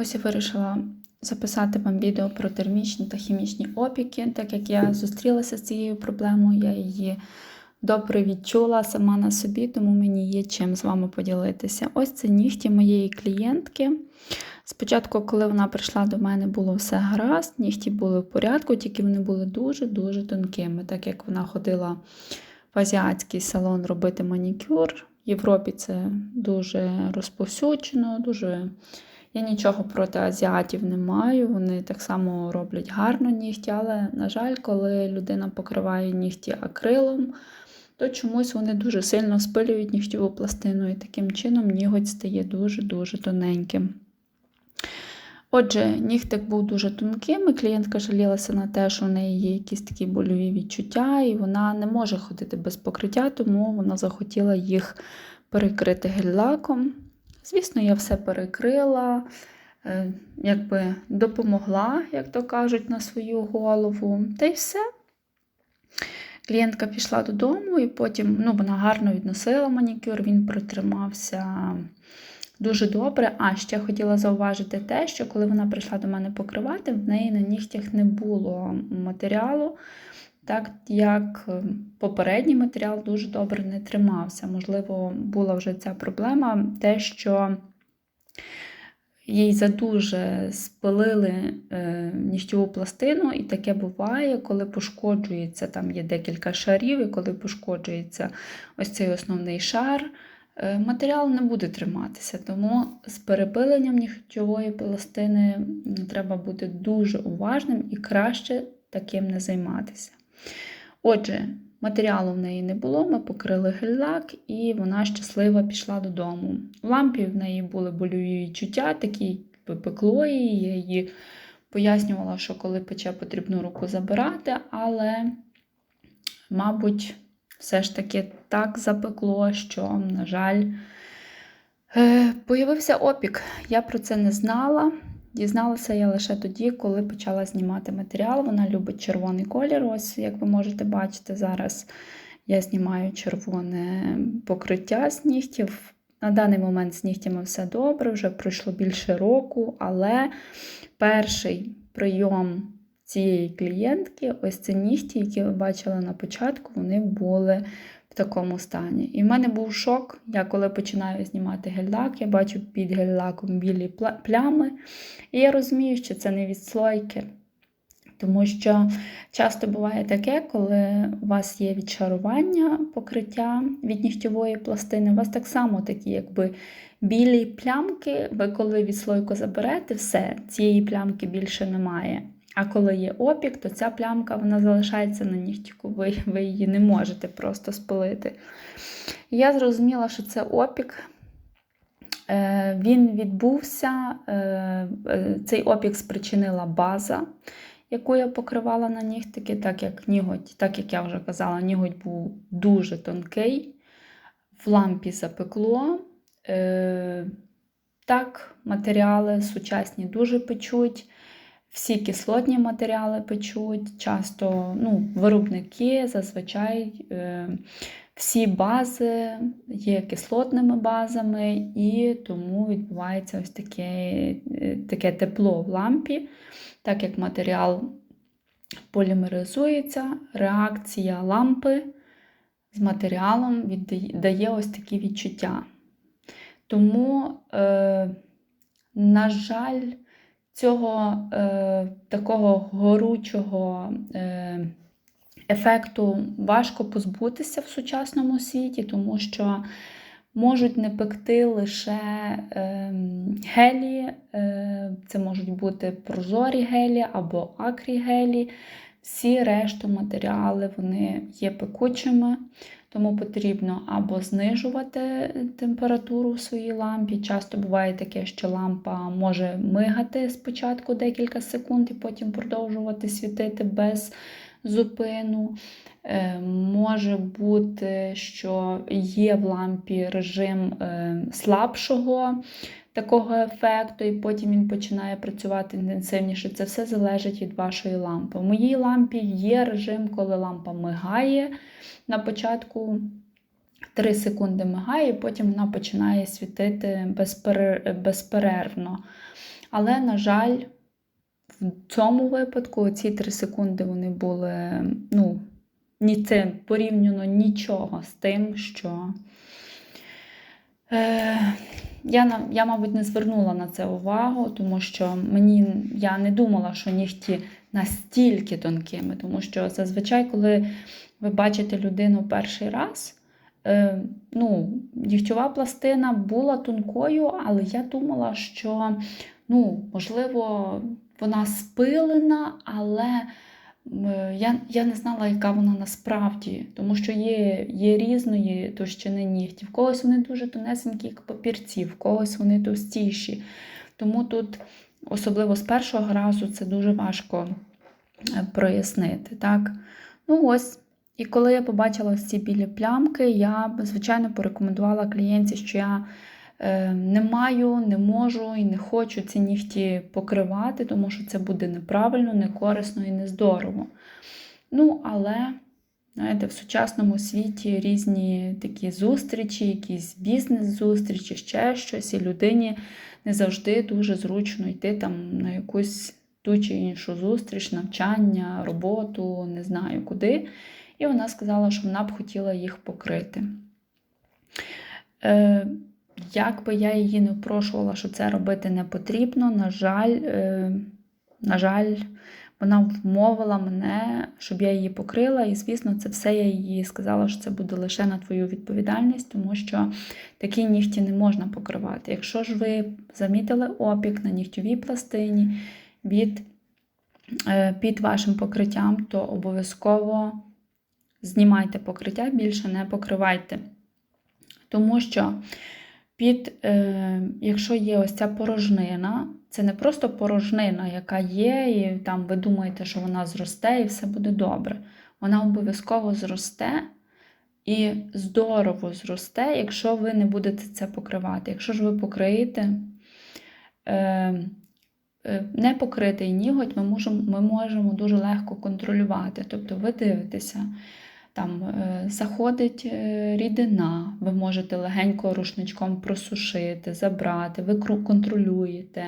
Ось я вирішила записати вам відео про термічні та хімічні опіки, так як я зустрілася з цією проблемою, я її добре відчула сама на собі, тому мені є чим з вами поділитися. Ось це нігті моєї клієнтки. Спочатку, коли вона прийшла до мене, було все гаразд, нігті були в порядку, тільки вони були дуже-дуже тонкими, так як вона ходила в азіатський салон робити манікюр. В Європі це дуже розповсюджено, дуже. Я нічого проти азіатів не маю, вони так само роблять гарно нігті, але, на жаль, коли людина покриває нігті акрилом, то чомусь вони дуже сильно спилюють нігтєву пластину, і таким чином ніготь стає дуже-дуже тоненьким. Отже, нігтик був дуже тонким, і клієнтка жалілася на те, що в неї є якісь такі больові відчуття, і вона не може ходити без покриття, тому вона захотіла їх перекрити гель-лаком. Звісно, я все перекрила, е, якби допомогла, як то кажуть, на свою голову. Та й все. Клієнтка пішла додому, і потім ну, вона гарно відносила манікюр, він протримався дуже добре. А ще хотіла зауважити те, що коли вона прийшла до мене покривати, в неї на нігтях не було матеріалу, так як попередній матеріал дуже добре не тримався. Можливо, була вже ця проблема, те, що їй задуже спалили е, нігтєву пластину, і таке буває, коли пошкоджується, там є декілька шарів, і коли пошкоджується ось цей основний шар. Матеріал не буде триматися, тому з перепиленням нігтєвої пластини треба бути дуже уважним і краще таким не займатися. Отже, матеріалу в неї не було, ми покрили гель-лак, і вона щаслива пішла додому. В лампі в неї були больові відчуття, такі пекло її. Я її пояснювала, що коли пече, потрібно руку забирати, але, мабуть, все ж таки так запекло, що, на жаль, е, появився опік. Я про це не знала. Дізналася я лише тоді, коли почала знімати матеріал. Вона любить червоний колір. Ось, як ви можете бачити, зараз я знімаю червоне покриття з нігтів. На даний момент з нігтями все добре, вже пройшло більше року, але перший прийом цієї клієнтки, ось ці нігті, які ви бачили на початку, вони були такому стані. І в мене був шок. Я коли починаю знімати гель-лак, я бачу під гель-лаком білі плями. І я розумію, що це не відслойки. Тому що часто буває таке, коли у вас є відшарування покриття від нігтєвої пластини, у вас так само такі, якби білі плямки, ви коли відслойку заберете, все, цієї плямки більше немає. А коли є опік, то ця плямка вона залишається на нігтіку, ви, ви її не можете просто спалити. я зрозуміла, що це опік. Е, він відбувся, е, цей опік спричинила база, яку я покривала на нігтики, так як ніготь, так як я вже казала, ніготь був дуже тонкий, в лампі запекло. Е, так, матеріали сучасні дуже печуть. Всі кислотні матеріали печуть, часто ну, виробники зазвичай е, всі бази є кислотними базами, і тому відбувається ось таке, е, таке тепло в лампі, так як матеріал полімеризується, реакція лампи з матеріалом дає ось такі відчуття. Тому, е, на жаль, цього е, такого горучого е, ефекту важко позбутися в сучасному світі, тому що можуть не пекти лише е, гелі, е, це можуть бути прозорі гелі або акрі-гелі. Всі решту матеріали вони є пекучими. Тому потрібно або знижувати температуру в своїй лампі. Часто буває таке, що лампа може мигати спочатку декілька секунд і потім продовжувати світити без зупину. Е, може бути, що є в лампі режим е, слабшого такого ефекту, і потім він починає працювати інтенсивніше. Це все залежить від вашої лампи. В моїй лампі є режим, коли лампа мигає на початку 3 секунди мигає, і потім вона починає світити безперервно. Але, на жаль, в цьому випадку ці 3 секунди вони були ну, ні це порівняно нічого з тим, що е, я, я, мабуть, не звернула на це увагу, тому що мені я не думала, що нігті настільки тонкими, тому що зазвичай, коли ви бачите людину перший раз, е, ну, нігтьова пластина була тонкою, але я думала, що ну, можливо, вона спилена, але я, я не знала, яка вона насправді, тому що є, є різної товщини нігтів. В когось вони дуже тонесенькі, як папірці, в когось вони товстіші. Тому тут, особливо з першого разу, це дуже важко е, прояснити. Так? Ну ось. І коли я побачила ці білі плямки, я, звичайно, порекомендувала клієнтці, що я не маю, не можу і не хочу ці нігті покривати, тому що це буде неправильно, некорисно і нездорово. Ну, але, знаєте, в сучасному світі різні такі зустрічі, якісь бізнес-зустрічі, ще щось, і людині не завжди дуже зручно йти там на якусь ту чи іншу зустріч, навчання, роботу, не знаю куди. І вона сказала, що вона б хотіла їх покрити. Е, як би я її не впрошувала, що це робити не потрібно, на жаль, е, на жаль, вона вмовила мене, щоб я її покрила. І, звісно, це все я їй сказала, що це буде лише на твою відповідальність, тому що такі нігті не можна покривати. Якщо ж ви замітили опік на нігтьовій пластині від, е, під вашим покриттям, то обов'язково знімайте покриття, більше не покривайте. Тому що під, е, якщо є ось ця порожнина, це не просто порожнина, яка є, і там ви думаєте, що вона зросте і все буде добре. Вона обов'язково зросте і здорово зросте, якщо ви не будете це покривати. Якщо ж ви покриєте е, е, не покритий ніготь, ми можемо, ми можемо дуже легко контролювати. Тобто ви дивитеся, там е, заходить е, рідина, ви можете легенько рушничком просушити, забрати, ви контролюєте.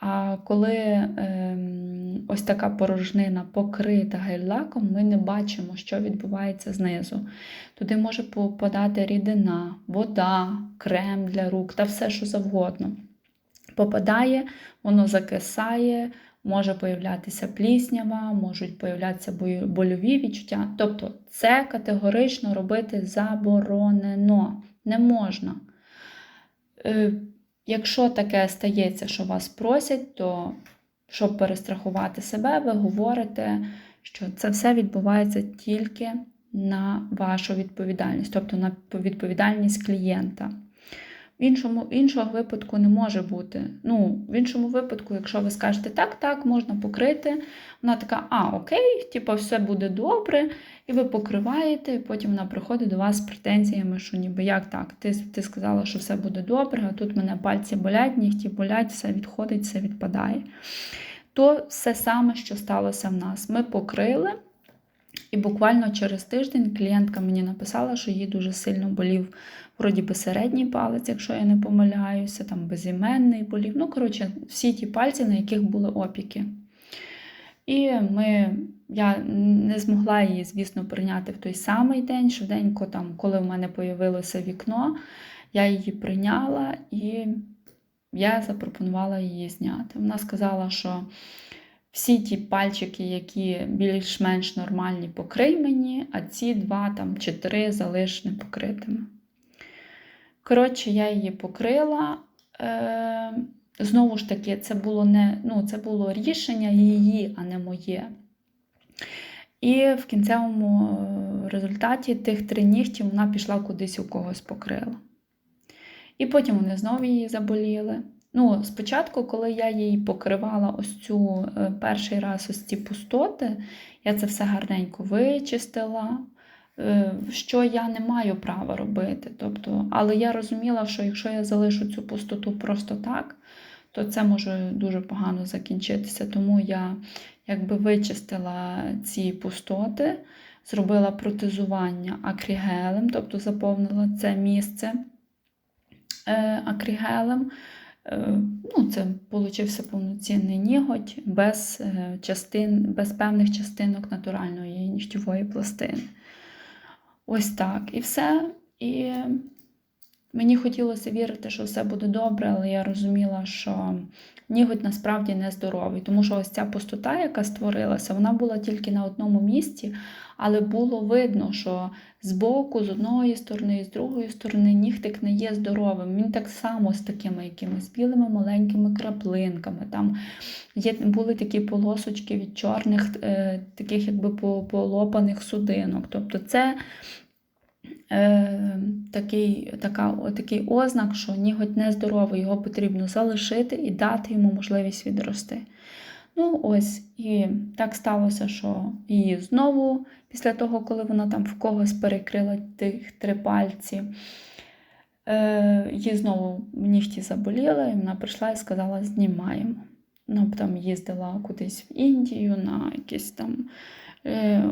А коли ем, ось така порожнина покрита гель-лаком, ми не бачимо, що відбувається знизу. Туди може попадати рідина, вода, крем для рук та все, що завгодно. Попадає, воно закисає, може появлятися пліснява, можуть появлятися больові відчуття. Тобто це категорично робити заборонено, не можна. Е, Якщо таке стається, що вас просять, то щоб перестрахувати себе, ви говорите, що це все відбувається тільки на вашу відповідальність, тобто на відповідальність клієнта. В іншому, іншого випадку не може бути. Ну, в іншому випадку, якщо ви скажете так, так, можна покрити, вона така, а, окей, типу, все буде добре, і ви покриваєте, і потім вона приходить до вас з претензіями, що ніби як так, ти, ти сказала, що все буде добре, а тут мене пальці болять, нігті болять, все відходить, все відпадає. То все саме, що сталося в нас. Ми покрили. І буквально через тиждень клієнтка мені написала, що їй дуже сильно болів вроді би середній палець, якщо я не помиляюся, там безіменний болів. Ну, коротше, всі ті пальці, на яких були опіки. І ми, я не змогла її, звісно, прийняти в той самий день, швиденько, там, коли в мене появилося вікно, я її прийняла і я запропонувала її зняти. Вона сказала, що всі ті пальчики, які більш-менш нормальні, покрий мені, а ці два там, чи три залиш непокритими. Коротше, я її покрила. Е, знову ж таки, це було не, ну, це було рішення її, а не моє. І в кінцевому е, результаті тих три нігтів вона пішла кудись у когось покрила. І потім вони знову її заболіли. Ну, спочатку, коли я їй покривала ось цю е, перший раз ось ці пустоти, я це все гарненько вичистила, е, що я не маю права робити. Тобто, але я розуміла, що якщо я залишу цю пустоту просто так, то це може дуже погано закінчитися. Тому я якби вичистила ці пустоти, зробила протезування акрігелем, тобто заповнила це місце е, акрігелем. Е, Ну, це получився повноцінний ніготь без, е, частин, без певних частинок натуральної нігтєвої пластини. Ось так. І все. І мені хотілося вірити, що все буде добре, але я розуміла, що ніготь насправді не здоровий, тому що ось ця пустота, яка створилася, вона була тільки на одному місці, але було видно, що з боку, з одної сторони і з другої сторони нігтик не є здоровим. Він так само з такими якимись білими маленькими краплинками. Там є, були такі полосочки від чорних, е, таких якби полопаних судинок. Тобто це е, такий, така, такий ознак, що ніготь нездоровий, його потрібно залишити і дати йому можливість відрости. Ну, ось, і так сталося, що її знову, після того, коли вона там в когось перекрила тих три пальці, е, її знову нігті заболіли, і вона прийшла і сказала: знімаємо. Ну, там їздила кудись в Індію на якісь там е,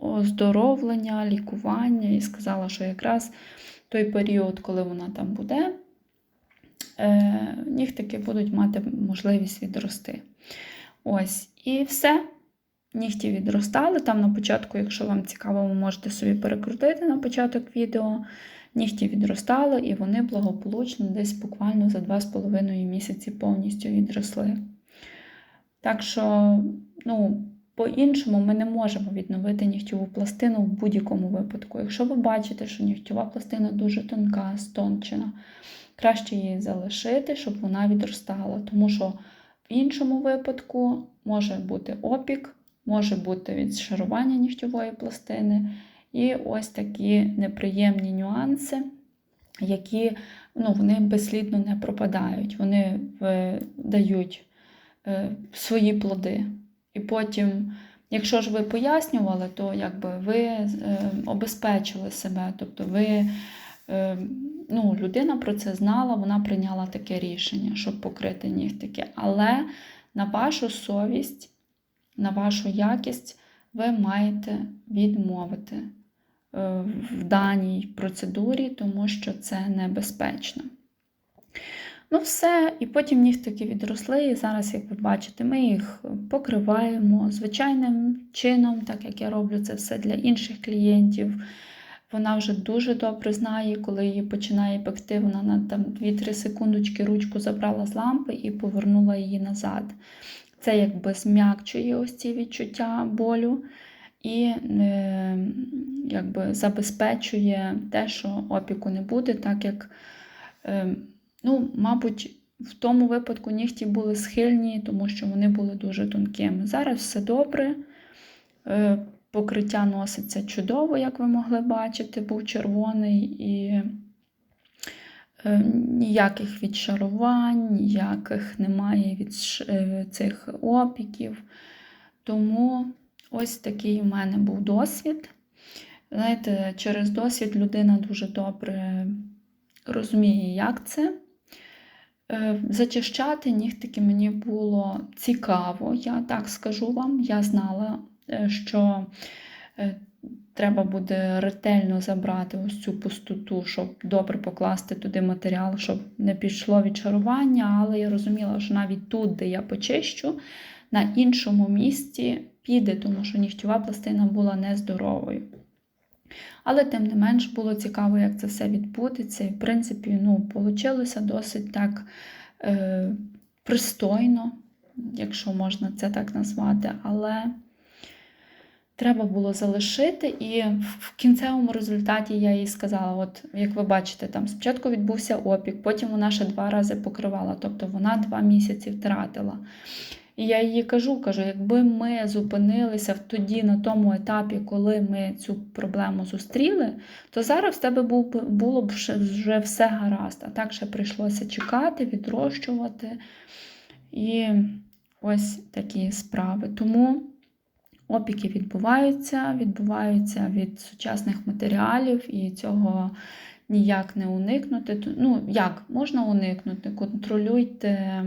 оздоровлення, лікування, і сказала, що якраз той період, коли вона там буде, е, нігтики будуть мати можливість відрости. Ось, і все. Нігті відростали. Там на початку, якщо вам цікаво, ви можете собі перекрутити на початок відео. Нігті відростали, і вони благополучно десь буквально за 2,5 місяці повністю відросли. Так що, ну, по-іншому ми не можемо відновити нігтєву пластину в будь-якому випадку. Якщо ви бачите, що нігтєва пластина дуже тонка, стончена, краще її залишити, щоб вона відростала. Тому що в іншому випадку може бути опік, може бути відшарування нігтєвої пластини. І ось такі неприємні нюанси, які ну, вони безслідно не пропадають, вони дають е, свої плоди. І потім, якщо ж ви пояснювали, то якби ви е, обезпечили себе, тобто ви, е, ну, людина про це знала, вона прийняла таке рішення, щоб покрити нігтики. Але на вашу совість, на вашу якість ви маєте відмовити е, в даній процедурі, тому що це небезпечно. Ну, все, і потім нігтики відросли, і зараз, як ви бачите, ми їх покриваємо звичайним чином, так як я роблю це все для інших клієнтів. Вона вже дуже добре знає, коли її починає пекти, вона на там 2-3 секундочки ручку забрала з лампи і повернула її назад. Це якби зм'якчує ось ці відчуття болю і е, якби забезпечує те, що опіку не буде, так як. Е, Ну, мабуть, в тому випадку нігті були схильні, тому що вони були дуже тонкими. Зараз все добре. Е, покриття носиться чудово, як ви могли бачити, був червоний і е, ніяких відшарувань, ніяких немає від е, цих опіків. Тому ось такий у мене був досвід. Знаєте, через досвід людина дуже добре розуміє, як це. Е, зачищати нігтики мені було цікаво, я так скажу вам. Я знала, що е, треба буде ретельно забрати ось цю пустоту, щоб добре покласти туди матеріал, щоб не пішло відчарування, але я розуміла, що навіть тут, де я почищу, на іншому місці піде, тому що нігтєва пластина була нездоровою. Але, тим не менш, було цікаво, як це все відбудеться. І, в принципі, ну, вийшло досить так е, пристойно, якщо можна це так назвати. Але треба було залишити. І в кінцевому результаті я їй сказала: от, як ви бачите, там спочатку відбувся опік, потім вона ще два рази покривала, тобто вона два місяці втратила. І я їй кажу, кажу, якби ми зупинилися тоді на тому етапі, коли ми цю проблему зустріли, то зараз в тебе було б вже все гаразд. А так ще прийшлося чекати, відрощувати. І ось такі справи. Тому опіки відбуваються, відбуваються від сучасних матеріалів, і цього ніяк не уникнути. Ну, як можна уникнути? Контролюйте.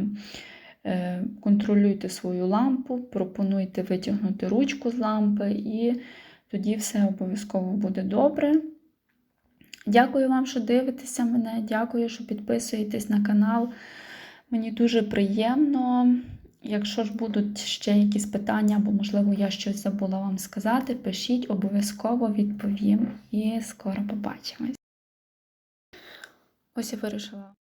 Е, контролюйте свою лампу, пропонуйте витягнути ручку з лампи і тоді все обов'язково буде добре. Дякую вам, що дивитеся мене. Дякую, що підписуєтесь на канал. Мені дуже приємно. Якщо ж будуть ще якісь питання, або, можливо, я щось забула вам сказати, пишіть, обов'язково відповім. І скоро побачимось. Ось я вирішила.